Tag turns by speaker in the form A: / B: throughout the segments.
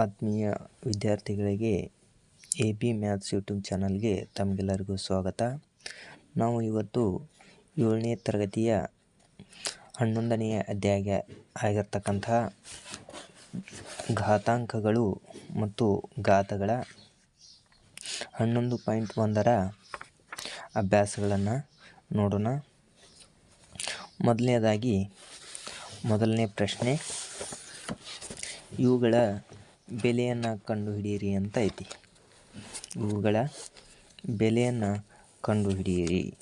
A: ಆತ್ಮೀಯ ವಿದ್ಯಾರ್ಥಿಗಳಿಗೆ A B maths YouTube ಚಾನಲ್ಗೆ ತಮಗೆಲ್ಲರಿಗೂ ಸ್ವಾಗತ. ನಾವು ಇವತ್ತು ಏಳನೇ ತರಗತಿಯ ಹನ್ನೊಂದನೆಯ ಅಧ್ಯಾಯ ಆಗಿರ್ತಕ್ಕಂತಹ ಘಾತಾಂಕಗಳು ಮತ್ತು ಘಾತಗಳ ಹನ್ನೊಂದು ಪಾಯಿಂಟ್ ಒಂದರ ಅಭ್ಯಾಸಗಳನ್ನು ನೋಡೋಣ. ಮೊದಲನೇದಾಗಿ, ಮೊದಲನೇ ಪ್ರಶ್ನೆ, ಇವುಗಳ ಬೆಲೆಯನ್ನು ಕಂಡುಹಿಡಿಯಿರಿ ಅಂತ ಐತಿ. ಇವುಗಳ ಬೆಲೆಯನ್ನು ಕಂಡುಹಿಡಿಯಿರಿ.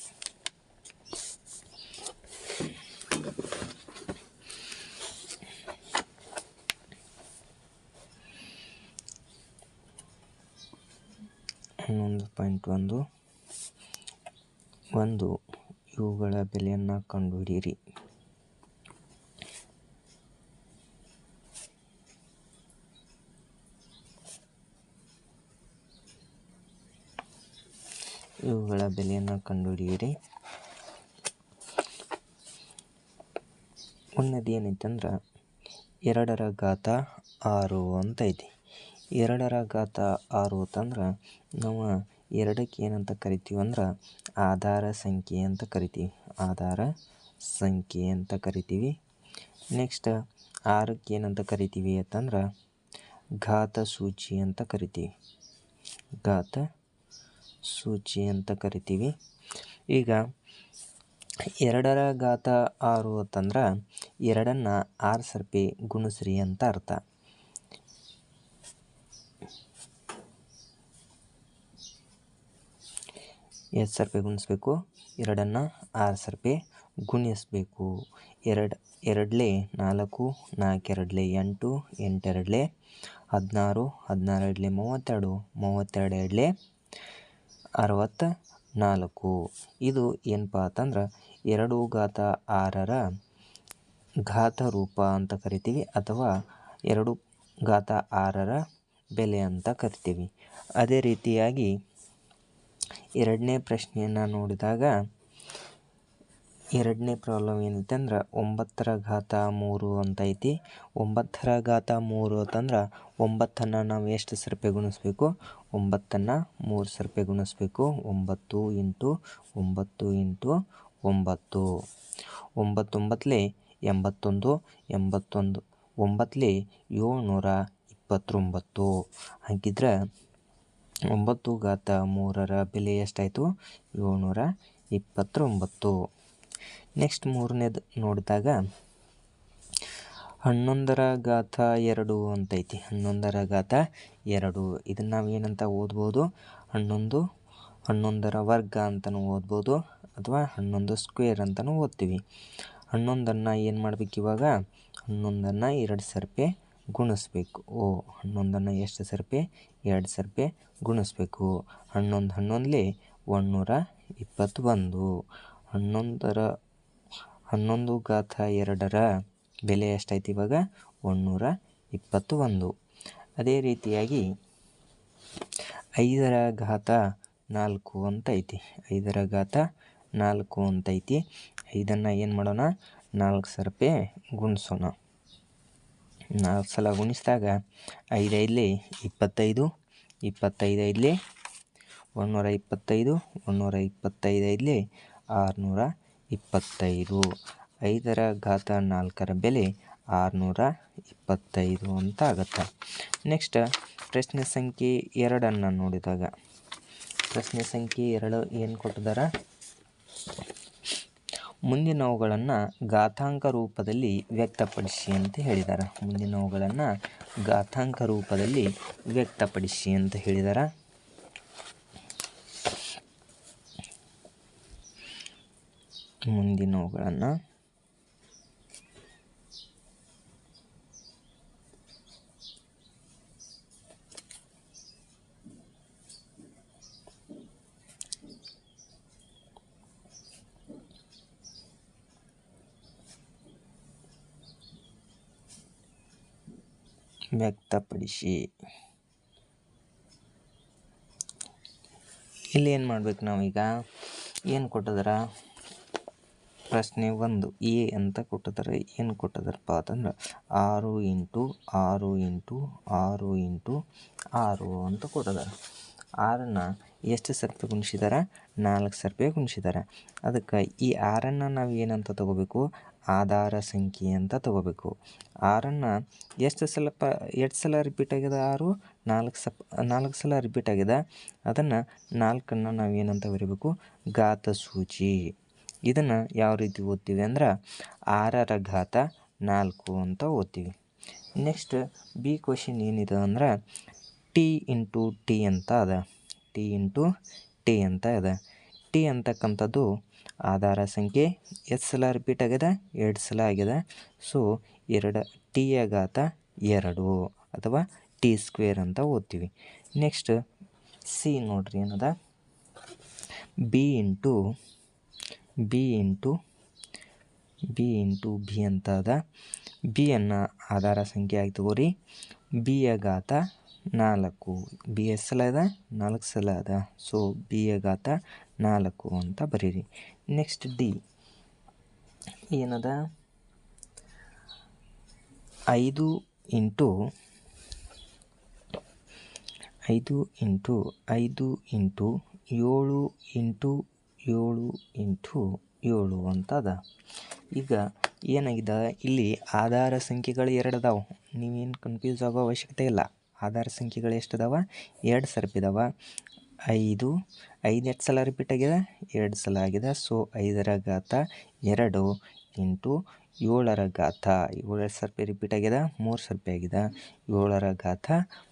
A: ಹನ್ನೊಂದು ಪಾಯಿಂಟ್ ಒಂದು. ಒಂದು ಇವುಗಳ ಬೆಲೆಯನ್ನು ಕಂಡುಹಿಡಿಯಿರಿ. ಬೆಲೆಯನ್ನು ಕಂಡುಹಿಡಿಯಿರಿ. ಒಂದನೇದು ಏನೈತೆ ಅಂದ್ರೆ ಎರಡರ ಘಾತ ಆರು ಅಂತ ಐತಿ. ಎರಡರ ಘಾತ ಆರು ಅಂತಂದ್ರೆ, ನಾವು ಎರಡಕ್ಕೆ ಏನಂತ ಕರಿತೀವಿ ಅಂದ್ರೆ, ಆಧಾರ ಸಂಖ್ಯೆ ಅಂತ ಕರಿತೀವಿ. ಆಧಾರ ಸಂಖ್ಯೆ ಅಂತ ಕರಿತೀವಿ. ನೆಕ್ಸ್ಟ್ ಆರಕ್ಕೆ ಏನಂತ ಕರಿತೀವಿ ಅಂತಂದ್ರೆ, ಘಾತ ಸೂಚಿ ಅಂತ ಕರಿತೀವಿ. ಘಾತ ಸೂಚಿ ಅಂತ ಕರಿತೀವಿ. ಈಗ ಎರಡರ ಘಾತ ಆರು ಅಂತಂದ್ರೆ ಎರಡನ್ನು ಆರು ಸರ್ಪಿ ಗುಣಿಸ್ರಿ ಅಂತ ಅರ್ಥ. ಎಷ್ಟು ಸರ್ಪೆ ಗುಣಿಸ್ಬೇಕು? ಎರಡನ್ನು ಆರು ಸರ್ಪೆ ಗುಣಿಸ್ಬೇಕು. ಎರಡು, ಎರಡಲೆ ನಾಲ್ಕು, ನಾಲ್ಕೆರಡಲೆ ಎಂಟು, ಎಂಟೆರಡಲೆ ಹದಿನಾರು ಹದಿನಾರು ಎರಡಲೆ ಮೂವತ್ತೆರಡು ಮೂವತ್ತೆರಡು ಎರಡಲೆ ಅರವತ್ತ ನಾಲ್ಕು ಇದು ಏನಪ್ಪ ಅಂತಂದ್ರೆ ಎರಡು ಘಾತ ಆರರ ಘಾತ ರೂಪ ಅಂತ ಕರಿತೀವಿ ಅಥವಾ ಎರಡು ಘಾತ ಆರರ ಬೆಲೆ ಅಂತ ಕರಿತೀವಿ. ಅದೇ ರೀತಿಯಾಗಿ ಎರಡನೇ ಪ್ರಶ್ನೆಯನ್ನು ನೋಡಿದಾಗ ಎರಡನೇ ಪ್ರಾಬ್ಲಮ್ ಏನೈತೆ ಅಂದ್ರೆ ಒಂಬತ್ತರ ಘಾತ ಮೂರು ಅಂತ ಐತಿ ಒಂಬತ್ತರ ಘಾತ ಮೂರು ಅಂತಂದ್ರೆ ಒಂಬತ್ತನ್ನು ನಾವು ಎಷ್ಟು ಸರ್ಪೆ ಗುಣಿಸ್ಬೇಕು? ಒಂಬತ್ತನ್ನು ಮೂರು ಸರ್ಪೆ ಗುಣಿಸ್ಬೇಕು. ಒಂಬತ್ತು ಇಂಟು ಒಂಬತ್ತು ಇಂಟು ಒಂಬತ್ತು. ಒಂಬತ್ತೊಂಬತ್ತಲಿ ಎಂಬತ್ತೊಂದು ಎಂಬತ್ತೊಂದು ಒಂಬತ್ತಲಿ ಏಳ್ನೂರ ಇಪ್ಪತ್ತೊಂಬತ್ತು. ಹಾಗಿದ್ರೆ ಒಂಬತ್ತು ಘಾತ ಮೂರರ ಬೆಲೆ ಎಷ್ಟಾಯಿತು? ಏಳ್ನೂರ ಇಪ್ಪತ್ತೊಂಬತ್ತು. ನೆಕ್ಸ್ಟ್ ಮೂರನೇದು ನೋಡಿದಾಗ ಹನ್ನೊಂದರ ಗಾಥ ಎರಡು ಅಂತೈತಿ. ಹನ್ನೊಂದರ ಗಾಥ ಎರಡು. ಇದನ್ನು ನಾವು ಏನಂತ ಓದ್ಬೋದು? ಹನ್ನೊಂದು, ಹನ್ನೊಂದರ ವರ್ಗ ಅಂತಲೂ ಓದ್ಬೋದು ಅಥವಾ ಹನ್ನೊಂದು ಸ್ಕ್ವೇರ್ ಅಂತಲೂ ಓದ್ತೀವಿ. ಹನ್ನೊಂದನ್ನು ಏನು ಮಾಡ್ಬೇಕು ಇವಾಗ? ಹನ್ನೊಂದನ್ನು ಎರಡು ಸರ್ಪೆ ಗುಣಿಸ್ಬೇಕು. ಓ, ಹನ್ನೊಂದನ್ನು ಎಷ್ಟು ಸರ್ಪೆ? ಎರಡು ಸರ್ಪೆ ಗುಣಿಸ್ಬೇಕು. ಹನ್ನೊಂದು ಹನ್ನೊಂದಲೇ ಒಂದುನೂರ ಇಪ್ಪತ್ತೊಂದು. ಹನ್ನೊಂದರ ಹನ್ನೊಂದು ಘಾತ ಎರಡರ ಬೆಲೆ ಎಷ್ಟಾಯ್ತು ಇವಾಗ? ಒಂದುನೂರ ಇಪ್ಪತ್ತು ಒಂದು ಅದೇ ರೀತಿಯಾಗಿ ಐದರ ಘಾತ ನಾಲ್ಕು ಅಂತ ಐತಿ ಐದರ ಘಾತ ನಾಲ್ಕು ಅಂತ ಐತಿ ಐದನ್ನು ಏನು ಮಾಡೋಣ? ನಾಲ್ಕು ಸರ್ಪೆ ಗುಣಿಸೋಣ. ನಾಲ್ಕು ಸಲ ಗುಣಿಸಿದಾಗ ಐದೈದಲಿ ಇಪ್ಪತ್ತೈದು, ಇಪ್ಪತ್ತೈದೈದಲಿ ಒಂದುನೂರ ಇಪ್ಪತ್ತೈದು, ಒಂದುನೂರ ಇಪ್ಪತ್ತೈದೈದಲಿ ಆರುನೂರ ಇಪ್ಪತ್ತೈದು. ಐದರ ಘಾತ ನಾಲ್ಕರ ಬೆಲೆ ಆರುನೂರ ಇಪ್ಪತ್ತೈದು ಅಂತ ಆಗುತ್ತೆ. ನೆಕ್ಸ್ಟ್ ಪ್ರಶ್ನೆ ಸಂಖ್ಯೆ ಎರಡನ್ನು ನೋಡಿದಾಗ. ಪ್ರಶ್ನೆ ಸಂಖ್ಯೆ ಎರಡು ಏನು ಕೊಟ್ಟಿದ್ದಾರೆ ಮುಂದಿನವುಗಳನ್ನು ಘಾತಾಂಕ ರೂಪದಲ್ಲಿ ವ್ಯಕ್ತಪಡಿಸಿ ಅಂತ ಹೇಳಿದ್ದಾರೆ ಮುಂದಿನವುಗಳನ್ನು ಘಾತಾಂಕ ರೂಪದಲ್ಲಿ ವ್ಯಕ್ತಪಡಿಸಿ ಅಂತ ಹೇಳಿದ್ದಾರೆ ಮುಂದಿನವುಗಳನ್ನು ವ್ಯಕ್ತಪಡಿಸಿ ಇಲ್ಲಿ ಏನು ಮಾಡ್ಬೇಕು ನಾವೀಗ ಏನು ಕೊಟ್ಟಿದಾರ ಪ್ರಶ್ನೆ ಒಂದು, ಎ ಅಂತ ಕೊಟ್ಟಿದ್ದಾರೆ. ಏನು ಕೊಟ್ಟಿದ್ದಾರಪ್ಪ ಅಂತಂದ್ರೆ, ಆರು ಇಂಟು ಆರು ಇಂಟು ಆರು ಇಂಟು ಆರು ಅಂತ ಕೊಟ್ಟಿದ್ದಾರೆ. ಆರನ್ನು ಎಷ್ಟು ಸರ್ಪೆ ಗುಣಿಸಿದ್ದಾರೆ? ನಾಲ್ಕು ಸರ್ಪೆ ಗುಣಿಸಿದ್ದಾರೆ. ಅದಕ್ಕೆ ಈ ಆರನ್ನು ನಾವು ಏನಂತ ತಗೋಬೇಕು? ಆಧಾರ ಸಂಖ್ಯೆ ಅಂತ ತಗೋಬೇಕು. ಆರನ್ನು ಎಷ್ಟು ಸಲ ಪ, ಎಷ್ಟು ಸಲ ರಿಪೀಟ್ ಆಗಿದೆ ಆರು? ನಾಲ್ಕು ಸಪ್, ನಾಲ್ಕು ಸಲ ರಿಪೀಟ್ ಆಗಿದೆ. ಅದನ್ನು ನಾಲ್ಕನ್ನು ನಾವು ಏನಂತ ಬರೀಬೇಕು? ಘಾತ ಸೂಚಿ ಇದನ್ನು ಯಾವ ರೀತಿ ಓದ್ತೀವಿ ಅಂದ್ರೆ ಆರರ ಘಾತ ನಾಲ್ಕು ಅಂತ ಓದ್ತೀವಿ. ನೆಕ್ಸ್ಟ್ ಬಿ ಕ್ವಶನ್ ಏನಿದೆ ಅಂದ್ರೆ ಟಿ ಇಂಟು ಟಿ ಅಂತ ಅದ. ಟಿ ಇಂಟು ಟಿ ಅಂತ ಇದೆ ಟಿ ಅಂತಕ್ಕಂಥದ್ದು ಆಧಾರ ಸಂಖ್ಯೆ ಎಷ್ಟು ಸಲ ರಿಪೀಟ್ ಆಗಿದೆ ಎರಡು ಸಲ ಆಗಿದೆ ಸೊ ಎರಡು ಟಿಯ ಘಾತ ಎರಡು ಅಥವಾ ಟಿ ಸ್ಕ್ವೇರ್ ಅಂತ ಓದ್ತೀವಿ. ನೆಕ್ಸ್ಟ್ ಸಿ ನೋಡ್ರಿ ಏನದ? B into B into B into B ಅಂತ ಅದ ಬಿಯನ್ನು ಆಧಾರ ಸಂಖ್ಯೆ ಆಗಿ ತಗೋರಿ. ಬಿಯ ಘಾತ ನಾಲ್ಕು. ಬಿ ಎಸ್ ಸಲ ಅದ? ನಾಲ್ಕು ಸಲ ಅದ. ಸೊ ಬಿಯ ಘಾತ ನಾಲ್ಕು ಅಂತ ಬರೀರಿ. ನೆಕ್ಸ್ಟ್ ಡಿ ಏನದ? ಐದು ಇಂಟು ಐದು ಇಂಟು ಐದು ಇಂಟು ಏಳು ಇಂಟು ಏಳು ಇಂಟು ಏಳು ಅಂತ ಅದ ಈಗ ಏನಾಗಿದೆ? ಇಲ್ಲಿ ಆಧಾರ ಸಂಖ್ಯೆಗಳು ಎರಡು ಅದಾವೆ. ನೀವೇನು ಕನ್ಫ್ಯೂಸ್ ಆಗೋ ಅವಶ್ಯಕತೆ ಇಲ್ಲ. ಆಧಾರ ಸಂಖ್ಯೆಗಳು ಎಷ್ಟು ಅದಾವೆ? ಎರಡು ಸರ್ಪಿದಾವ ಐದು ಐದು ಎಷ್ಟು ಸಲ ರಿಪೀಟ್ ಆಗಿದೆ? ಎರಡು ಸಲ ಆಗಿದೆ. ಸೊ ಐದರ ಘಾತ ಎರಡು ಇಂಟು ಏಳರ ಘಾತ. ಏಳು ಸರ್ಪೆ ರಿಪೀಟ್ ಆಗಿದೆ, ಮೂರು ಸರ್ಪೆ ಆಗಿದೆ. ಏಳರ ಘಾತ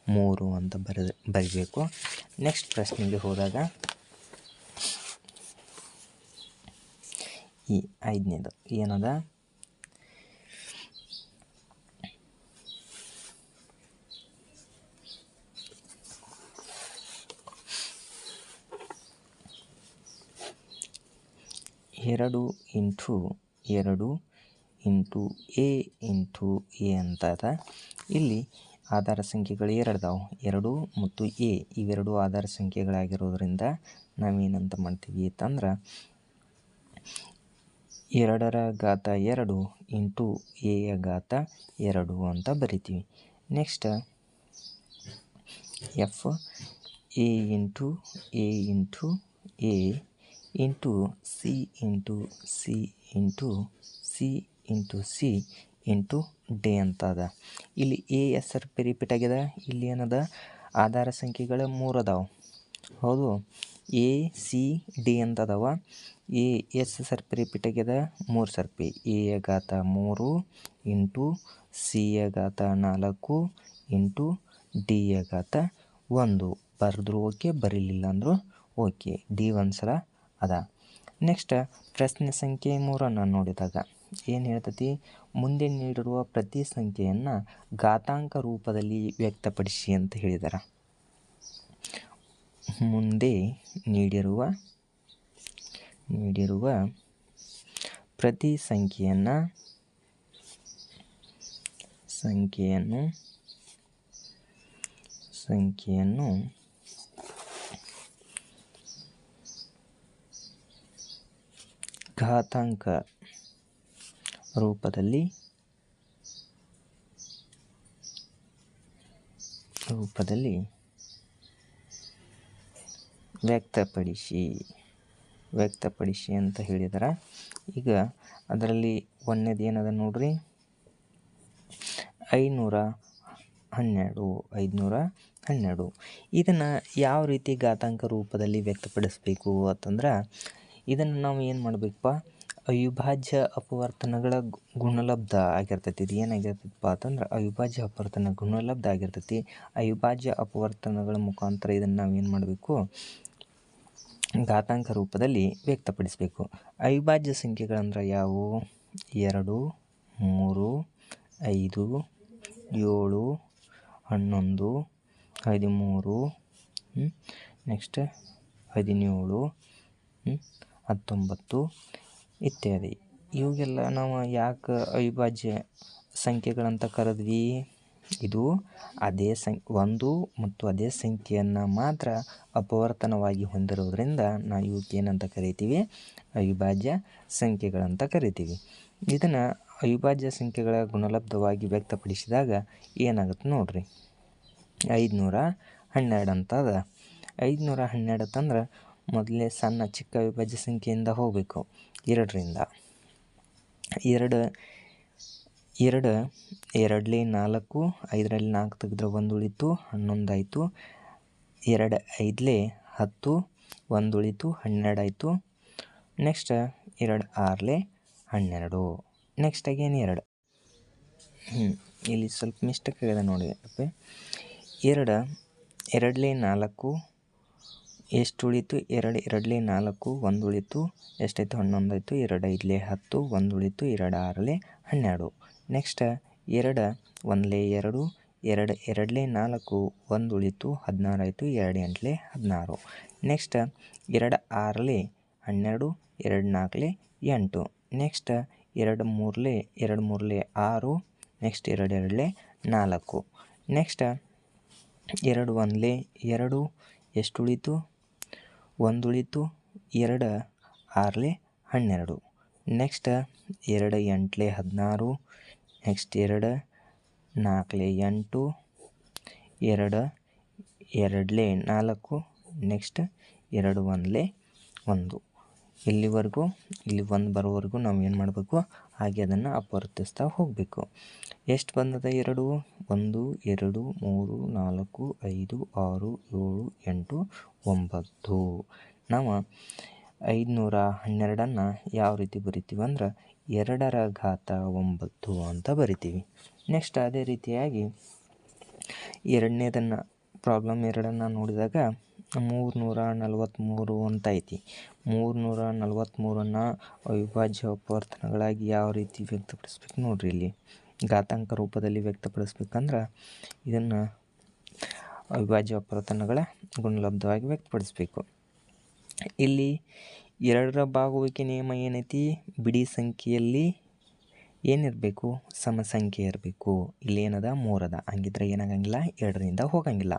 A: ಮೂರು ಅಂತ ಬರ ಬರೀಬೇಕು. ನೆಕ್ಸ್ಟ್ ಪ್ರಶ್ನೆಗೆ ಹೋದಾಗ ಈ ಐದನೇದು ಏನದ ಎರಡು ಇಂಟು ಎರಡು ಇಂಟು ಎ ಇಂಟು ಎ ಅಂತ ಅದ. ಇಲ್ಲಿ ಆಧಾರ ಸಂಖ್ಯೆಗಳು ಎರಡು ಅದಾವೆ. ಎರಡು ಮತ್ತು ಎ ಇವೆರಡು ಆಧಾರ ಸಂಖ್ಯೆಗಳಾಗಿರೋದ್ರಿಂದ ನಾವೇನಂತ ಮಾಡ್ತೀವಿ ಅಂತಂದ್ರೆ ಎರಡರ ಘಾತ ಎರಡು ಇಂಟು ಎಯ ಘಾತ ಎರಡು ಅಂತ ಬರಿತೀವಿ. Next F A into A into A into C into C into C into C into D ಅಂತ ಅದ ಇಲ್ಲಿ A S R P repeat ಆಗ್ಯದ, ಇಲ್ಲಿ ಏನದ? ಆಧಾರ ಸಂಖ್ಯೆಗಳು ಮೂರು ಅದಾವೆ ಹೌದು ಎ ಸಿ ಡಿ ಅಂತ ಅದಾವ ಎ ಎಸ್ ಸರ್ಪಿ ರಿಪೀಟ್ ಆಗ್ಯದ ಮೂರು ಸರ್ಪಿ. ಎ ಘಾತ ಮೂರು, ಇಂಟು ಸಿಯ ಘಾತ ನಾಲ್ಕು, ಇಂಟು ಡಿ ಘಾತ ಒಂದು. ಬರೆದ್ರು ಓಕೆ, ಬರೀಲಿಲ್ಲ ಅಂದರು ಓಕೆ. ಡಿ ಒಂದು ಸಲ ಅದ. ನೆಕ್ಸ್ಟ್, ಪ್ರಶ್ನೆ ಸಂಖ್ಯೆ ಮೂರನ್ನು ನೋಡಿದಾಗ ಏನು ಹೇಳ್ತತಿ? ಮುಂದೆ ನೀಡಿರುವ ಪ್ರತಿ ಸಂಖ್ಯೆಯನ್ನು ಘಾತಾಂಕ ರೂಪದಲ್ಲಿ ವ್ಯಕ್ತಪಡಿಸಿ ಅಂತ ಹೇಳಿದಾರೆ. ಮುಂದೆ ನೀಡಿರುವ ನೀಡಿರುವ ಪ್ರತಿ ಸಂಖ್ಯೆಯನ್ನು ಸಂಖ್ಯೆಯನ್ನು ಸಂಖ್ಯೆಯನ್ನು ಘಾತಾಂಕ ರೂಪದಲ್ಲಿ ರೂಪದಲ್ಲಿ ವ್ಯಕ್ತಪಡಿಸಿ. ವ್ಯಕ್ತಪಡಿಸಿ ಅಂತ ಹೇಳಿದಾರೆ. ಈಗ ಅದರಲ್ಲಿ ಒಂದನೇದು ಏನದ ನೋಡ್ರಿ? ಐನೂರ ಹನ್ನೆರಡು, ಐದುನೂರ ಹನ್ನೆರಡು. ಇದನ್ನು ಯಾವ ರೀತಿ ಘಾತಾಂಕ ರೂಪದಲ್ಲಿ ವ್ಯಕ್ತಪಡಿಸಬೇಕು ಅಂತಂದ್ರೆ, ಇದನ್ನು ನಾವು ಏನು ಮಾಡಬೇಕಪ್ಪ? ಅವಿಭಾಜ್ಯ ಅಪವರ್ತನಗಳ ಗುಣಲಬ್ಧ ಆಗಿರ್ತೈತಿ. ಇದು ಏನಾಗಿರ್ತೈತಪ್ಪ ಅಂತಂದ್ರೆ, ಅವಿಭಾಜ್ಯ ಅಪವರ್ತನ, ಗುಣಲಬ್ಧ ಆಗಿರ್ತೈತಿ. ಅವಿಭಾಜ್ಯ ಅಪವರ್ತನಗಳ ಮುಖಾಂತರ ಇದನ್ನು ನಾವು ಏನು ಮಾಡಬೇಕು? ಘಾತಾಂಕ ರೂಪದಲ್ಲಿ ವ್ಯಕ್ತಪಡಿಸಬೇಕು. ಅವಿಭಾಜ್ಯ ಸಂಖ್ಯೆಗಳಂದ್ರೆ ಯಾವುವು? ಎರಡು, ಮೂರು, ಐದು, ಏಳು, ಹನ್ನೊಂದು, ಹದಿಮೂರು ನೆಕ್ಸ್ಟ್ ಹದಿನೇಳು ಹತ್ತೊಂಬತ್ತು ಇತ್ಯಾದಿ. ಇವುಗೆಲ್ಲ ನಾವು ಯಾಕೆ ಅವಿಭಾಜ್ಯ ಸಂಖ್ಯೆಗಳಂತ ಕರೆದ್ವಿ? ಇದು ಅದೇ ಸಂ, ಒಂದು ಮತ್ತು ಅದೇ ಸಂಖ್ಯೆಯನ್ನು ಮಾತ್ರ ಅಪವರ್ತನವಾಗಿ ಹೊಂದಿರುವುದರಿಂದ ನಾವು ಏನಂತ ಕರಿತೀವಿ? ಅವಿಭಾಜ್ಯ ಸಂಖ್ಯೆಗಳಂತ ಕರಿತೀವಿ. ಇದನ್ನು ಅವಿಭಾಜ್ಯ ಸಂಖ್ಯೆಗಳ ಗುಣಲಬ್ಧವಾಗಿ ವ್ಯಕ್ತಪಡಿಸಿದಾಗ ಏನಾಗುತ್ತೆ ನೋಡ್ರಿ? ಐದುನೂರ ಹನ್ನೆರಡು ಅಂತ ಅದ. ಐದುನೂರ ಹನ್ನೆರಡು ಅಂತಂದ್ರೆ ಮೊದಲೇ ಸಣ್ಣ ಚಿಕ್ಕ ಅವಿಭಾಜ್ಯ ಸಂಖ್ಯೆಯಿಂದ ಹೋಗಬೇಕು. ಎರಡರಿಂದ. ಎರಡು ಎರಡು, ಎರಡಲಿ ನಾಲ್ಕು, ಐದರಲ್ಲಿ ನಾಲ್ಕು ತೆಗೆದ್ರೆ ಒಂದು ಉಳಿತು, ಹನ್ನೊಂದು ಆಯಿತು. ಎರಡು, ಐದಲಿ ಹತ್ತು, ಒಂದು ಉಳಿತು, ಹನ್ನೆರಡು ಆಯಿತು. ನೆಕ್ಸ್ಟ್ ಎರಡು, ಆರಲೇ ಹನ್ನೆರಡು. ನೆಕ್ಸ್ಟ್ ಅಗೇನ್ ಎರಡು? ಇಲ್ಲಿ ಸ್ವಲ್ಪ ಮಿಸ್ಟೇಕ್ ಆಗಿದೆ ನೋಡಿ. ಅಪ್ಪೆ, ಎರಡು, ಎರಡಲಿ ನಾಲ್ಕು, ಎಷ್ಟು ಉಳಿತು? ಎರಡು, ಎರಡಲಿ ನಾಲ್ಕು, ಒಂದು ಉಳಿತು. ಎಷ್ಟಾಯಿತು? ಹನ್ನೊಂದು ಆಯಿತು. ಎರಡು, ಐದಲೆ ಹತ್ತು, ಒಂದು ಉಳಿತು. ಎರಡು, ಆರಲೆ ಹನ್ನೆರಡು. ನೆಕ್ಸ್ಟ್ ಎರಡು ಒಂದ್ಲೇ ಎರಡು ಎರಡು ಎರಡಲೇ ನಾಲ್ಕು ಒಂದು ಉಳಿತು ಹದಿನಾರು ಆಯಿತು ಎರಡು ಎಂಟಲೇ ಹದಿನಾರು. ನೆಕ್ಸ್ಟ್ ಎರಡು ಆರಲೇ ಹನ್ನೆರಡು, ಎರಡು ನಾಲ್ಕಲೆ ಎಂಟು. ನೆಕ್ಸ್ಟ್ ಎರಡು ಮೂರಲೇ ಎರಡು ಮೂರಲೇ ಆರು, ನೆಕ್ಸ್ಟ್ ಎರಡು ಎರಡಲೇ ನಾಲ್ಕು. ನೆಕ್ಸ್ಟ್ ಎರಡು ಒಂದಲೇ ಎರಡು ಎಷ್ಟು ಉಳಿತು ಒಂದು ಉಳಿತು ಎರಡು ಆರಲೇ ಹನ್ನೆರಡು. ನೆಕ್ಸ್ಟ್ ಎರಡು ಎಂಟಲೇ ಹದಿನಾರು ನೆಕ್ಸ್ಟ್ ಎರಡು, ನಾಲ್ಕಲೆ ಎಂಟು, ಎರಡು, ಎರಡಲೇ ನಾಲ್ಕು, ನೆಕ್ಸ್ಟ್ ಎರಡು ಒಂದಲೇ ಒಂದು. ಇಲ್ಲಿವರೆಗೂ, ಇಲ್ಲಿ ಒಂದು ಬರೋವರೆಗೂ ನಾವು ಏನು ಮಾಡಬೇಕು? ಹಾಗೆ ಅದನ್ನು ಅಪವರ್ತಿಸ್ತಾ ಹೋಗಬೇಕು. ಎಷ್ಟು ಬಂದದ ಎರಡು? ಒಂದು, ಎರಡು, ಮೂರು, ನಾಲ್ಕು, ಐದು, ಆರು, ಏಳು, ಎಂಟು, ಒಂಬತ್ತು. ನಾವು ಐದುನೂರ ಹನ್ನೆರಡನ್ನು ಯಾವ ರೀತಿ ಬರಿತೀವಿ ಅಂದ್ರೆ ಎರಡರ ಘಾತ ಒಂಬತ್ತು ಅಂತ ಬರಿತೀವಿ. ನೆಕ್ಸ್ಟ್ ಅದೇ ರೀತಿಯಾಗಿ ಎರಡನೇದನ್ನು ಪ್ರಾಬ್ಲಮ್ ಎರಡನ್ನು ನೋಡಿದಾಗ ಮೂರುನೂರ ನಲವತ್ತ್ಮೂರು ಅಂತ ಐತಿ. ಮೂರುನೂರ ನಲವತ್ತ್ಮೂರನ್ನು ಅವಿಭಾಜ್ಯ ಅಪವರ್ತನಗಳಾಗಿ ಯಾವ ರೀತಿ ವ್ಯಕ್ತಪಡಿಸ್ಬೇಕು ನೋಡ್ರಿ ಇಲ್ಲಿ. ಘಾತಾಂಕ ರೂಪದಲ್ಲಿ ವ್ಯಕ್ತಪಡಿಸ್ಬೇಕಂದ್ರೆ ಇದನ್ನು ಅವಿಭಾಜ್ಯ ಅಪವರ್ತನಗಳ ಗುಣಲಬ್ಧವಾಗಿ ವ್ಯಕ್ತಪಡಿಸಬೇಕು. ಇಲ್ಲಿ ಎರಡರ ಭಾಗುವಿಕೆ ನಿಯಮ ಏನೈತಿ? ಬಿಡಿ ಸಂಖ್ಯೆಯಲ್ಲಿ ಏನಿರಬೇಕು? ಸಮ ಸಂಖ್ಯೆ ಇರಬೇಕು. ಇಲ್ಲಿ ಏನದ ಮೂರದ. ಹಂಗಿದ್ರೆ ಏನಾಗಂಗಿಲ್ಲ? ಎರಡರಿಂದ ಹೋಗಂಗಿಲ್ಲ.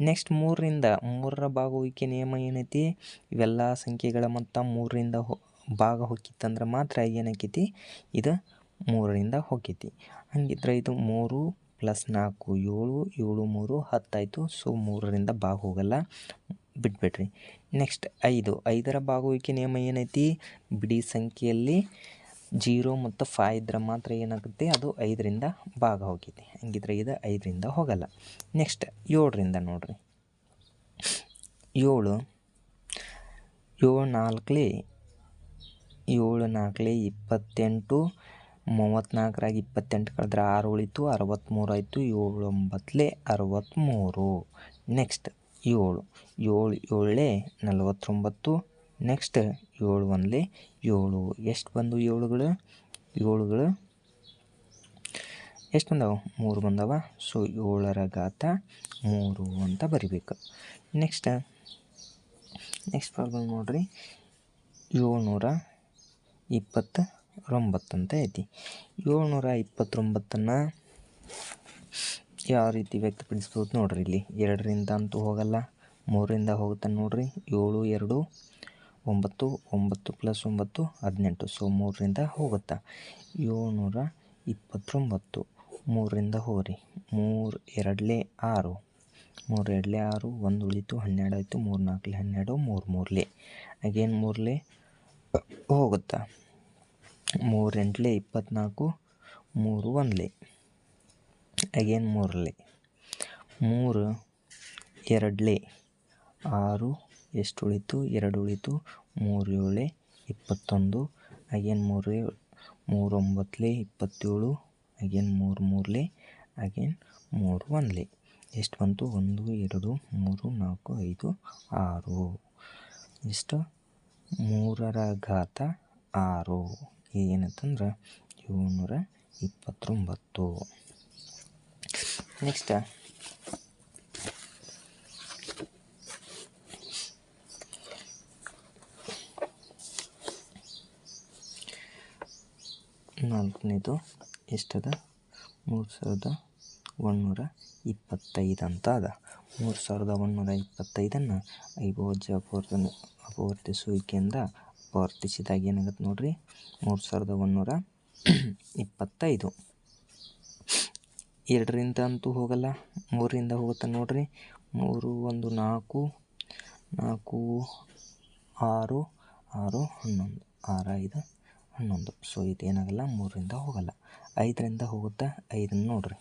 A: ನೆಕ್ಸ್ಟ್ ಮೂರರಿಂದ, ಮೂರರ ಭಾಗುವಿಕೆ ನಿಯಮ ಏನೈತಿ? ಇವೆಲ್ಲ ಸಂಖ್ಯೆಗಳ ಮೊತ್ತ ಮೂರರಿಂದ ಹೊ, ಭಾಗ ಹೋಗಿತ್ತಂದ್ರೆ ಮಾತ್ರ ಏನಾಕೈತಿ? ಇದು ಮೂರರಿಂದ ಹೋಗೈತಿ. ಹಂಗಿದ್ರೆ ಇದು ಮೂರು ಪ್ಲಸ್ ನಾಲ್ಕು ಏಳು ಏಳು ಮೂರು ಹತ್ತಾಯಿತು. ಸೊ ಮೂರರಿಂದ ಭಾಗ ಹೋಗಲ್ಲ. ಬಿಟ್ಬಿಡ್ರಿ ನೆಕ್ಸ್ಟ್ ಐದು. ಐದರ ಭಾಗುವಿಕೆ ನಿಯಮ ಏನೈತಿ? ಬಿಡಿ ಸಂಖ್ಯೆಯಲ್ಲಿ ಜೀರೋ ಮತ್ತು ಫೈ ಇದ್ರೆ ಮಾತ್ರ ಏನಾಗುತ್ತೆ? ಅದು ಐದರಿಂದ ಭಾಗ ಹೋಗಿದೆ ಹಂಗಿದ್ರೆ ಇದು ಐದರಿಂದ ಹೋಗಲ್ಲ. ನೆಕ್ಸ್ಟ್ ಏಳರಿಂದ ನೋಡ್ರಿ. ಏಳು ಏಳು ನಾಲ್ಕಲೇ ಏಳು ನಾಲ್ಕಲೇ ಇಪ್ಪತ್ತೆಂಟು ಮೂವತ್ತ್ನಾಲ್ಕರಾಗ ಇಪ್ಪತ್ತೆಂಟು ಕಳೆದ್ರೆ ಆರು ಉಳಿತು ಅರವತ್ತ್ಮೂರು ಆಯಿತು, ಏಳು ಒಂಬತ್ತಲೇ ಅರವತ್ತ್ಮೂರು ನೆಕ್ಸ್ಟ್ ಏಳು. ಏಳು, ಏಳೆ, ನಲವತ್ತೊಂಬತ್ತು ನೆಕ್ಸ್ಟ್ ಏಳು ಒಂದಲೇ, ಏಳು. ಎಷ್ಟು ಬಂದು ಏಳುಗಳು? ಏಳುಗಳು. ಎಷ್ಟು ಬಂದವು? ಮೂರು ಬಂದವ. ಸೊ ಏಳರ ಘಾತ ಮೂರು ಅಂತ ಬರಿಬೇಕು. ನೆಕ್ಸ್ಟ್ ನೆಕ್ಸ್ಟ್ ಪ್ರಾಬ್ಲಮ್ ನೋಡ್ರಿ. ಏಳ್ನೂರ ಇಪ್ಪತ್ತ ಒಂಬತ್ತು ಅಂತ ಐತಿ. ಏಳ್ನೂರ ಇಪ್ಪತ್ತೊಂಬತ್ತನ್ನು ಯಾವ ರೀತಿ ವ್ಯಕ್ತಪಡಿಸ್ಬೋದು ನೋಡ್ರಿ ಇಲ್ಲಿ. ಎರಡರಿಂದ ಅಂತೂ ಹೋಗಲ್ಲ. ಮೂರರಿಂದ ಹೋಗುತ್ತೆ ನೋಡ್ರಿ. ಏಳು, ಎರಡು, ಒಂಬತ್ತು ಒಂಬತ್ತು ಪ್ಲಸ್ ಒಂಬತ್ತು, ಹದಿನೆಂಟು. ಸೊ ಮೂರರಿಂದ ಹೋಗುತ್ತಾ. ಏಳ್ನೂರ ಇಪ್ಪತ್ತೊಂಬತ್ತು. ಮೂರರಿಂದ ಹೋಗ್ರಿ. ಮೂರು, ಎರಡಲೇ ಆರು. ಮೂರು, ಎರಡಲೇ ಆರು, ಒಂದು ಉಳಿತು, ಹನ್ನೆರಡು ಆಯಿತು, ಮೂರು ನಾಲ್ಕಲೆ, ಹನ್ನೆರಡು, ಮೂರು ಮೂರಲೇ. ಅಗೇನ್ ಮೂರಲೇ ಹೋಗುತ್ತಾ. ಮೂರು ಎಂಟಲೇ ಇಪ್ಪತ್ತ್ನಾಲ್ಕು ಮೂರು ಒಂದಲೇ. ಅಗೇನ್ ಮೂರಲೇ. ಮೂರು, ಎರಡಲೇ. ಆರು, ಎಷ್ಟು ಉಳಿತು? ಎರಡು ಉಳಿತು. ಮೂರು ಏಳೆ, ಇಪ್ಪತ್ತೊಂದು. ಅಗೇನ್ ಮೂರು ಮೂರು ಒಂಬತ್ತಲೇ, ಇಪ್ಪತ್ತೇಳು. ಅಗೇನ್ ಮೂರು ಮೂರಲೆ ಅಗೇನ್ ಮೂರು ಒಂದಲೆ. ಎಷ್ಟು ಬಂತು? ಒಂದು, ಎರಡು, ಮೂರು, ನಾಲ್ಕು, ಐದು, ಆರು. ಎಷ್ಟು ಮೂರರ ಘಾತ ಆರು. ಏನಂತಂದ್ರೆ ಏಳ್ನೂರ ಇಪ್ಪತ್ತೊಂಬತ್ತು. ನೆಕ್ಸ್ಟ್ ನಾಲ್ಕನೇದು ಎಷ್ಟದ? ಮೂರು ಸಾವಿರದ ಒಂದುನೂರ ಇಪ್ಪತ್ತೈದು ಅಂತ ಅದ. ಮೂರು ಸಾವಿರದ ಒಂದುನೂರ ಇಪ್ಪತ್ತೈದನ್ನು ಅವಿಭಾಜ್ಯ ಅಪವರ್ತನ ಅಪವರ್ತಿಸುವಿಕೆಯಿಂದ ಅಪವರ್ತಿಸಿದಾಗ ಏನಾಗುತ್ತೆ ನೋಡ್ರಿ? ಮೂರು ಸಾವಿರದ ಒಂದುನೂರ ಇಪ್ಪತ್ತೈದು. ಎರಡರಿಂದ ಅಂತೂ ಹೋಗಲ್ಲ. ಮೂರರಿಂದ ಹೋಗುತ್ತೆ ನೋಡ್ರಿ. ಮೂರು, ಒಂದು, ನಾಲ್ಕು ನಾಲ್ಕು, ಆರು ಆರು, ಹನ್ನೊಂದು, ಆರು, ಐದು ಹನ್ನೊಂದು. ಸೊ ಇದೇನಾಗಲ್ಲ ಮೂರರಿಂದ ಹೋಗಲ್ಲ. ಐದರಿಂದ ಹೋಗುತ್ತಾ? ಐದನ್ನು ನೋಡ್ರಿ.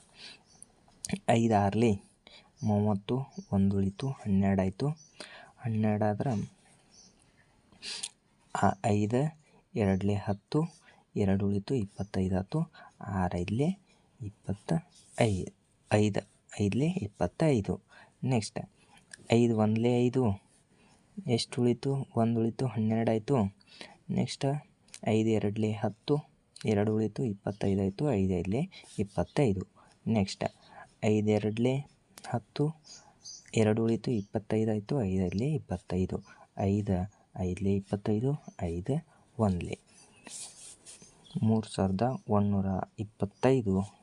A: ಐದು ಆರಲಿ. ಮೂವತ್ತು ಒಂದು ಉಳಿತು ಹನ್ನೆರಡು ಆಯಿತು. ಹನ್ನೆರಡು ಆದ್ರೆ, ಆ ಐದು, ಎರಡಲೆ ಹತ್ತು, ಎರಡು ಉಳಿತು, ಇಪ್ಪತ್ತೈದು ಆಯ್ತು. ಆರೈದಲೆ ಇಪ್ಪತ್ತ ಐದು. ಐದು ಐದಲೇ ಇಪ್ಪತ್ತೈದು. ನೆಕ್ಸ್ಟ್ ಐದು ಒಂದಲೇ ಐದು. ಎಷ್ಟು ಉಳಿತು? ಒಂದು ಉಳಿತು, ಹನ್ನೆರಡು ಆಯಿತು. ನೆಕ್ಸ್ಟ್ ಐದು ಎರಡಲಿ ಹತ್ತು, ಎರಡು ಉಳಿತು ಇಪ್ಪತ್ತೈದು ಆಯಿತು, ಐದು ಐದಲೇ ಇಪ್ಪತ್ತೈದು. ನೆಕ್ಸ್ಟ್ ಐದು ಎರಡಲಿ ಹತ್ತು, ಎರಡು ಉಳಿತು ಇಪ್ಪತ್ತೈದು ಆಯಿತು, ಐದು ಐದಲೇ ಇಪ್ಪತ್ತೈದು. ಐದು, ಐದಲಿ ಇಪ್ಪತ್ತೈದು, ಐದು ಒಂದಲಿ. ಮೂರು ಸಾವಿರದ ಒಂದುನೂರ ಇಪ್ಪತ್ತೈದು.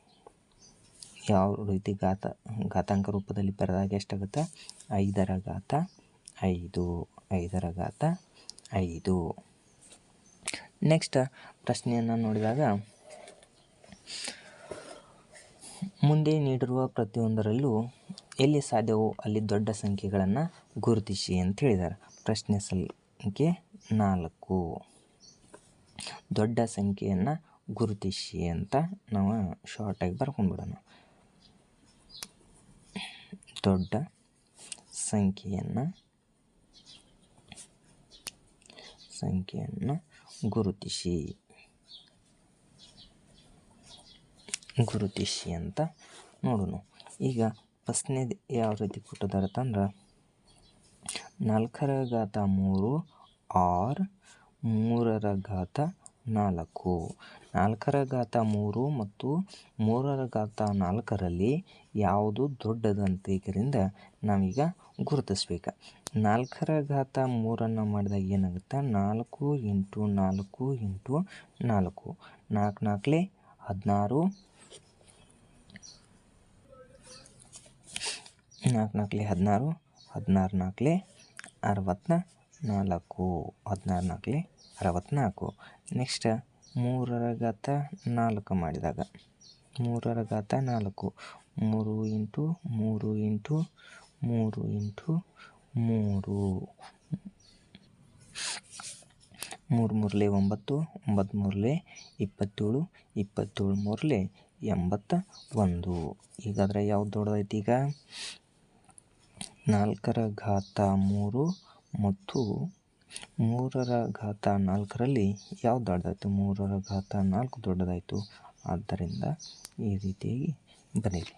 A: ಯಾವ ರೀತಿ ಘಾತ, ಘಾತಾಂಕ ರೂಪದಲ್ಲಿ ಬರೆದಾಗ ಎಷ್ಟಾಗುತ್ತೆ? ಐದರ ಘಾತ ಐದು, ಐದರ ಘಾತ ಐದು. ನೆಕ್ಸ್ಟ್ ಪ್ರಶ್ನೆಯನ್ನು ನೋಡಿದಾಗ, ಮುಂದೆ ನೀಡಿರುವ ಪ್ರತಿಯೊಂದರಲ್ಲೂ ಎಲ್ಲಿ ಸಾಧ್ಯವೋ ಅಲ್ಲಿ ದೊಡ್ಡ ಸಂಖ್ಯೆಗಳನ್ನು ಗುರುತಿಸಿ ಅಂತ ಹೇಳಿದ್ದಾರೆ. ಪ್ರಶ್ನೆ ಸಂಖ್ಯೆ ನಾಲ್ಕು. ದೊಡ್ಡ ಸಂಖ್ಯೆಯನ್ನು ಗುರುತಿಸಿ ಅಂತ ನಾವು ಶಾರ್ಟಾಗಿ ಬರ್ಕೊಂಡ್ಬಿಡೋಣ ದೊಡ್ಡ ಸಂಖ್ಯೆಯನ್ನು ಸಂಖ್ಯೆಯನ್ನು ಗುರುತಿಸಿ ಗುರುತಿಸಿ ಅಂತ ನೋಡೋಣ ಈಗ ಫಸ್ಟ್ನೇದು ಯಾವ ರೀತಿ ಕೊಟ್ಟಿದ್ದಾರೆ ಅಂತಂದ್ರೆ ನಾಲ್ಕರ ಘಾತ ಮೂರು, ಆರ್ ಮೂರರ ಘಾತ ನಾಲ್ಕು. ನಾಲ್ಕರ ಘಾತ ಮೂರು ಮತ್ತು ಮೂರರ ಘಾತ ನಾಲ್ಕರಲ್ಲಿ ಯಾವುದು ದೊಡ್ಡದಂತಿದ್ದರಿಂದ ನಾವೀಗ ಗುರುತಿಸ್ಬೇಕು. ನಾಲ್ಕರ ಘಾತ ಮೂರನ್ನು ಮಾಡಿದಾಗ ಏನಾಗುತ್ತೆ? ನಾಲ್ಕು ಇಂಟು ನಾಲ್ಕು ಇಂಟು ನಾಲ್ಕು. ನಾಲ್ಕು ನಾಲ್ಕಲೇ ಹದಿನಾರು. ನಾಲ್ಕು ನಾಲ್ಕಲೇ ಹದಿನಾರು. ಹದಿನಾರು ನಾಲ್ಕಲೇ ಅರವತ್ತ ನಾಲ್ಕು ಹದಿನಾರು ನಾಲ್ಕಲೇ ಅರವತ್ತ್ನಾಲ್ಕು ನೆಕ್ಸ್ಟ್ ಮೂರರ ಘಾತ ನಾಲ್ಕು ಮಾಡಿದಾಗ ಮೂರರ ಘಾತ ನಾಲ್ಕು ಮೂರು ಇಂಟು ಮೂರು ಇಂಟು ಮೂರು ಇಂಟು, ಮೂರು. ಮೂರು ಮೂರಲೆ ಒಂಬತ್ತು ಒಂಬತ್ತು ಮೂರಲೆ ಇಪ್ಪತ್ತೇಳು ಇಪ್ಪತ್ತೇಳು ಮೂರಲೆ ಎಂಬತ್ತ ಒಂದು ಈಗಾದ್ರೆ ಯಾವ್ದು ದೊಡ್ಡದೈತಿ ಈಗ? ನಾಲ್ಕರ ಘಾತ ಮೂರು ಮತ್ತು ಮೂರರ ಘಾತ ನಾಲ್ಕರಲ್ಲಿ ಯಾವ್ದು ದೊಡ್ಡದಾಯಿತು? ಮೂರರ ಘಾತ ನಾಲ್ಕು ದೊಡ್ಡದಾಯಿತು. ಆದ್ದರಿಂದ ಈ ರೀತಿಯಾಗಿ ಬರೀರಿ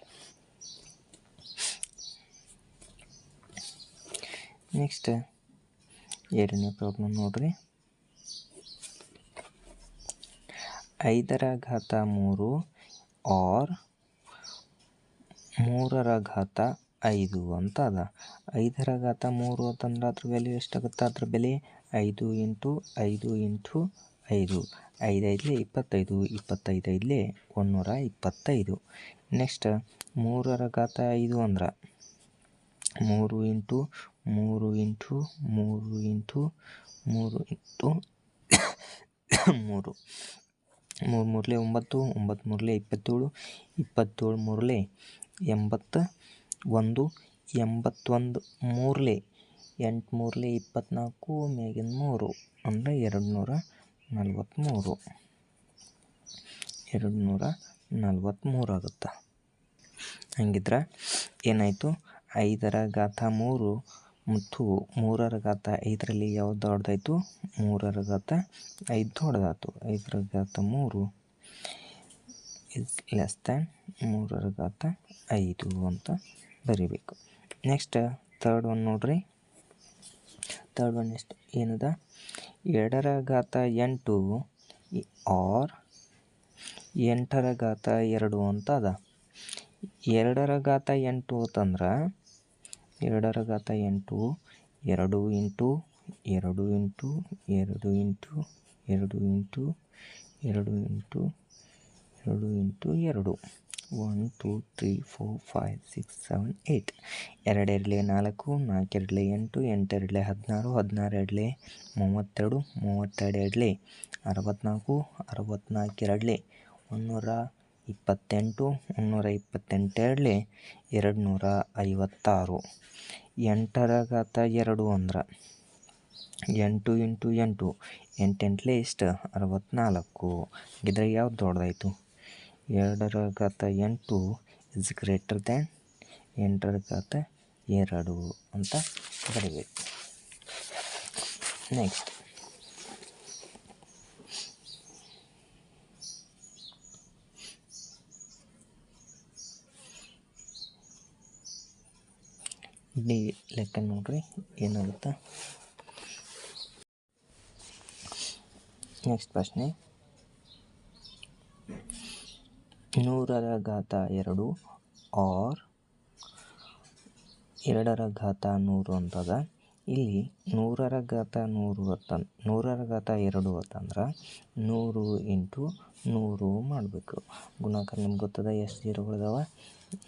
A: ನೆಕ್ಸ್ಟ್ ಎರಡನೇ ಪ್ರಾಬ್ಲಮ್ ನೋಡ್ರಿ. ಐದರ ಘಾತ ಮೂರು ಆರ್ ಮೂರರ ಘಾತ ಐದು ಅಂತ ಅದ. ಐದರ ಘಾತ ಮೂರು ಅಂತಂದ್ರೆ ಅದ್ರ ಬೆಲೆ ಎಷ್ಟಾಗುತ್ತೆ? ಅದ್ರ ಬೆಲೆ ಐದು ಇಂಟು ಐದು ಇಂಟು ಐದು. ಐದು ಐದಲೇ ಇಪ್ಪತ್ತೈದು ಇಪ್ಪತ್ತೈದು ಐದಲೇ ಒಂದುನೂರ ಇಪ್ಪತ್ತೈದು. ನೆಕ್ಸ್ಟ್ ಮೂರರ ಘಾತ ಐದು ಅಂದ್ರೆ ಮೂರು ಇಂಟು ಮೂರು ಇಂಟು ಮೂರು ಇಂಟು ಮೂರು ಇಂಟು ಮೂರು ಮೂರು ಮೂರಲೆ ಒಂಬತ್ತು ಒಂಬತ್ತು ಮೂರಲೆ ಇಪ್ಪತ್ತೇಳು ಇಪ್ಪತ್ತೇಳು ಮೂರಲೆ ಎಂಬತ್ತ ಒಂದು ಎಂಬತ್ತೊಂದು, ಮೂರಲೆ ಎಂಟು ಮೂರಲೆ ಇಪ್ಪತ್ತ್ನಾಲ್ಕು ಮೇಗಿನ ಮೂರು, ಅಂದರೆ ಎರಡು ನೂರ ನಲ್ವತ್ತ್ಮೂರು ಎರಡು ನೂರ ನಲ್ವತ್ತ್ಮೂರು ಆಗುತ್ತೆ? ಹಂಗಿದ್ರೆ ಏನಾಯಿತು? ಐದರ ಗಾಥ ಮೂರು, ಮತ್ತು, ಮೂರರ ಘಾತ ಐದರಲ್ಲಿ ಯಾವ್ದು ದೊಡ್ಡದಾಯಿತು? ಮೂರರ ಘಾತ ಐದು ದೊಡ್ಡದಾಯ್ತು. ಐದರ ಘಾತ ಮೂರು ಇಸ್ ಲೆಸ್ ದ್ಯಾನ್ ಮೂರರ ಘಾತ ಐದು ಅಂತ ಬರಿಬೇಕು. ನೆಕ್ಸ್ಟ್ ತರ್ಡ್ ಒನ್ ನೋಡ್ರಿ. ತರ್ಡ್ ಒನ್ ಎಷ್ಟು ಏನದ? ಎರಡರ ಘಾತ ಎಂಟು ಆರ್ ಎಂಟರ ಘಾತ ಎರಡು ಅಂತ ಅದ. ಎರಡರ ಘಾತ ಎಂಟು ಅಂತಂದ್ರೆ ಎರಡರ ಘಾತ ಎಂಟು, ಎರಡು ಇಂಟು ಎರಡು ಇಂಟು ಎರಡು ಇಂಟು ಎರಡು ಇಂಟು ಎರಡು ಇಂಟು ಎರಡು ಇಂಟು, ಎರಡು. One two three four five six seven eight ಎರಡೆರಡಲೆ ನಾಲ್ಕು ನಾಲ್ಕೆರಡಲೆ ಎಂಟು ಎಂಟೆರಡಲೆ ಹದಿನಾರು ಹದಿನಾರು ಎರಡಲೆ ಮೂವತ್ತೆರಡು ಮೂವತ್ತೆರಡು ಎರಡಲೆ ಅರವತ್ತ್ನಾಲ್ಕು ಅರವತ್ತ್ನಾಲ್ಕು ಎರಡಲೆ ಮುನ್ನೂರ ಇಪ್ಪತ್ತೆಂಟು ಮುನ್ನೂರ ಇಪ್ಪತ್ತೆಂಟು ಎರಡಲೆ ಎರಡು ನೂರ ಐವತ್ತಾರು. ಎಂಟರ ಘಾತ ಎರಡು ಅಂದ್ರೆ ಎಂಟು ಇಂಟು ಎಂಟು ಎಂಟೆಂಟ್ಲೆ ಇಷ್ಟು ಅರವತ್ತ್ನಾಲ್ಕು ಇದ್ರೆ ಯಾವ್ದು ದೊಡ್ಡದಾಯಿತು? ಎರಡರ ಘಾತ ಎಂಟು ಇಸ್ ಗ್ರೇಟರ್ ದ್ಯಾನ್ ಎಂಟರ ಘಾತ ಎರಡು ಅಂತ ಬರೀಬೇಕು. ನೆಕ್ಸ್ಟ್ ಡಿ ಲೆಕ್ಕ ನೋಡ್ರಿ, ಏನಾಗುತ್ತೆ? ನೆಕ್ಸ್ಟ್ ಪ್ರಶ್ನೆ. ನೂರರ ಘಾತ ಎರಡು ಆರ್ ಎರಡರ ಘಾತ ನೂರು ಅಂತದ. ಇಲ್ಲಿ ನೂರರ ಘಾತ ನೂರು ಅತ್ತ ನೂರರ ಘಾತ ಎರಡು ಅಂತಂದ್ರೆ ನೂರು ಇಂಟು ನೂರು ಮಾಡಬೇಕು. ಗುಣಾಕಾರ ನಿಮ್ಗೆ ಗೊತ್ತದ? ಎಷ್ಟು ಜೀರೋಗಳಿದಾವೆ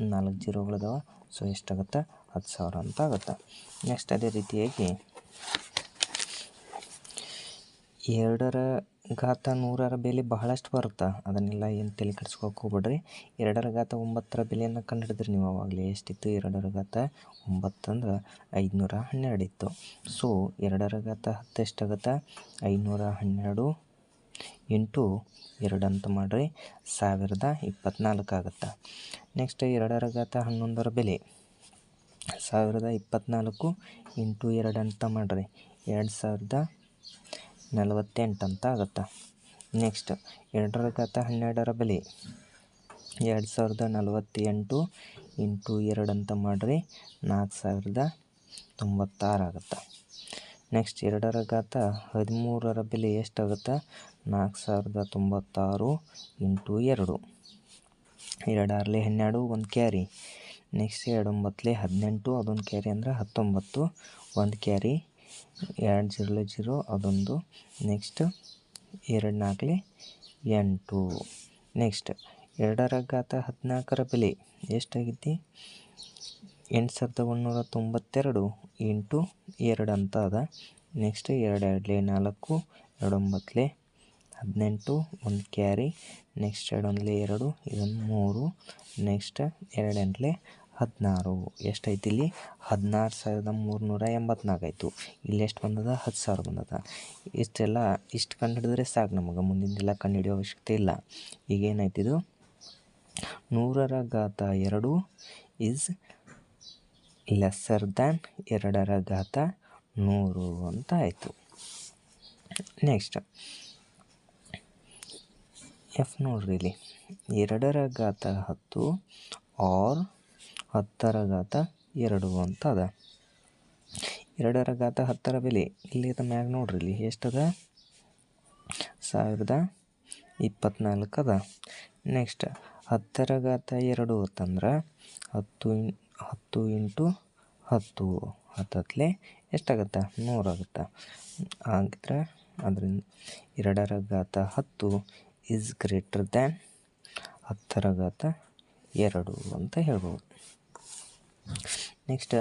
A: ನಾಲ್ಕು ಜೀರೋಗಳಿದಾವೆ ಸೊ ಎಷ್ಟಾಗುತ್ತೆ? ಹತ್ತು ಸಾವಿರ ಅಂತ ಆಗುತ್ತೆ. ನೆಕ್ಸ್ಟ್ ಅದೇ ರೀತಿಯಾಗಿ ಎರಡರ ಘಾತ ನೂರರ ಬೆಲೆ ಬಹಳಷ್ಟು ಬರುತ್ತೆ? ಅದನ್ನೆಲ್ಲ ಏನು ತಲೆ ಕೆಡಿಸ್ಕೊಳಕ್ಕೆ ಹೋಗ್ಬೇಡ್ರಿ. ಎರಡರ ಘಾತ ಒಂಬತ್ತರ ಬೆಲೆಯನ್ನು ಕಂಡುಹಿಡಿದ್ರಿ ನೀವು ಅವಾಗಲೇ. ಎಷ್ಟಿತ್ತು? ಎರಡರ ಘಾತ ಒಂಬತ್ತು ಅಂದ್ರೆ ಐದುನೂರ ಹನ್ನೆರಡು ಇತ್ತು ಸೊ ಎರಡರ ಘಾತ ಹತ್ತು ಎಷ್ಟಾಗುತ್ತೆ ಐನೂರ ಹನ್ನೆರಡು ಇಂಟು ಎರಡು ಅಂತ ಮಾಡಿರಿ. ಸಾವಿರದ ಇಪ್ಪತ್ನಾಲ್ಕು ಆಗುತ್ತೆ. ನೆಕ್ಸ್ಟ್ ಎರಡರ ಘಾತ ಹನ್ನೊಂದರ ಬೆಲೆ. ಸಾವಿರದ ಇಪ್ಪತ್ತ್ನಾಲ್ಕು ಇಂಟು ಎರಡು ಅಂತ ಮಾಡಿರಿ. ಎರಡು ಸಾವಿರದ ನಲವತ್ತೆಂಟು ಅಂತ ಆಗುತ್ತೆ ನೆಕ್ಸ್ಟ್ ಎರಡರ ಘಾತ ಹನ್ನೆರಡರ ಬೆಲೆ. ಎರಡು ಸಾವಿರದ ನಲವತ್ತೆಂಟು ಇಂಟು ಎರಡು ಅಂತ ಮಾಡಿರಿ ನಾಲ್ಕು ಸಾವಿರದ ತೊಂಬತ್ತಾರು ಆಗುತ್ತೆ ನೆಕ್ಸ್ಟ್ ಎರಡರ ಘಾತ ಹದಿಮೂರರ ಬೆಲೆ ಎಷ್ಟಾಗುತ್ತೆ? ನಾಲ್ಕು ಸಾವಿರದ ತೊಂಬತ್ತಾರು ಇಂಟು ಎರಡು. ಎರಡಾರಲೆ ಹನ್ನೆರಡು ಒಂದು ಕ್ಯಾರಿ. ನೆಕ್ಸ್ಟ್ ಎರಡೊಂಬತ್ತಲೆ ಹದಿನೆಂಟು ಅದೊಂದು ಕ್ಯಾರಿ ಅಂದರೆ ಹತ್ತೊಂಬತ್ತು ಒಂದು ಕ್ಯಾರಿ. ಎರಡು ಜೀರೋಲೆ ಜೀರೋ ಅದೊಂದು. ನೆಕ್ಸ್ಟ್ ಎರಡು ನಾಲ್ಕಲೆ ಎಂಟು. ನೆಕ್ಸ್ಟ್ ಎರಡರ ಘಾತ ಹದಿನಾಲ್ಕರ ಬೆಲೆ ಎಷ್ಟಾಗೈತಿ ಎಂಟು ಸಾವಿರದ ಒಂದುನೂರ ತೊಂಬತ್ತೆರಡು ಎಂಟು ಎರಡು ಅಂತ ಅದ. ನೆಕ್ಸ್ಟ್ ಎರಡು ಎರಡಲೆ ನಾಲ್ಕು ಎರಡು ಒಂಬತ್ತಲೆ ಹದಿನೆಂಟು, ಒಂದು ಕ್ಯಾರಿ. ನೆಕ್ಸ್ಟ್ ಎರಡು ಒಂದಲೆ ಎರಡು, ಇದೊಂದು ಮೂರು. ನೆಕ್ಸ್ಟ್ ಎರಡೆಂಟಲೆ ಹದಿನಾರು. ಎಷ್ಟೈತಿ ಇಲ್ಲಿ ಹದಿನಾರು ಸಾವಿರದ ಮೂರುನೂರ ಎಂಬತ್ನಾಲ್ಕು ಆಯಿತು. ಇಲ್ಲಿ ಎಷ್ಟು ಬಂದದ? ಹತ್ತು ಸಾವಿರ ಬಂದದ. ಇಷ್ಟೆಲ್ಲ, ಇಷ್ಟು ಕಂಡುಹಿಡಿದ್ರೆ ಸಾಕು ನಮಗೆ. ಮುಂದಿನೆಲ್ಲ ಕಂಡುಹಿಡಿಯೋ ಅವಶ್ಯಕತೆ ಇಲ್ಲ. ಈಗ ಏನಾಯ್ತಿದು ನೂರರ ಘಾತ ಎರಡು ಈಸ್ ಲೆಸ್ಸರ್ ದ್ಯಾನ್ ಎರಡರ ಘಾತ ನೂರು ಅಂತ ಆಯಿತು. ನೆಕ್ಸ್ಟ್ ಎಫ್ ನೋಡ್ರಿ ಇಲ್ಲಿ. ಎರಡರ ಘಾತ ಹತ್ತು ಆರ್ ಹತ್ತರ ಘಾತ ಎರಡು ಅಂತ ಅದ ಎರಡರ ಘಾತ ಹತ್ತರ ಬೆಲೆ. ಇಲ್ಲಿ ಅದ ಮ್ಯಾಗ ನೋಡ್ರಿ, ಇಲ್ಲಿ ಎಷ್ಟದ? ಸಾವಿರದ ಇಪ್ಪತ್ನಾಲ್ಕು ಅದ ನೆಕ್ಸ್ಟ್ ಹತ್ತರ ಘಾತ ಎರಡು ಅಂತಂದ್ರೆ ಹತ್ತು ಇನ್, ಹತ್ತು ಇಂಟು ಹತ್ತು. ಹತ್ತತ್ಲೆ ಎಷ್ಟಾಗತ್ತೆ? ನೂರಾಗತ್ತೆ. ಹಾಗಿದ್ರೆ ಅದರಿಂದ ಎರಡರ ಘಾತ ಹತ್ತು ಈಸ್ ಗ್ರೇಟರ್ ದ್ಯಾನ್ ಹತ್ತರ ಘಾತ ಎರಡು ಅಂತ ಹೇಳ್ಬೋದು. ನೆಕ್ಸ್ಟ್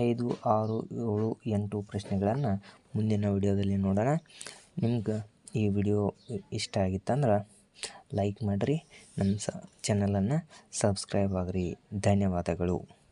A: ಐದು, ಆರು, ಏಳು, ಎಂಟು ಪ್ರಶ್ನೆಗಳನ್ನು ಮುಂದಿನ ವಿಡಿಯೋದಲ್ಲಿ ನೋಡೋಣ. ನಿಮ್ಗೆ ಈ ವಿಡಿಯೋ ಇಷ್ಟ ಆಗಿತ್ತಂದ್ರೆ ಲೈಕ್ ಮಾಡಿರಿ. ನಮ್ಮ ಸ ಚಾನಲನ್ನು ಸಬ್ಸ್ಕ್ರೈಬ್ ಆಗಿರಿ. ಧನ್ಯವಾದಗಳು.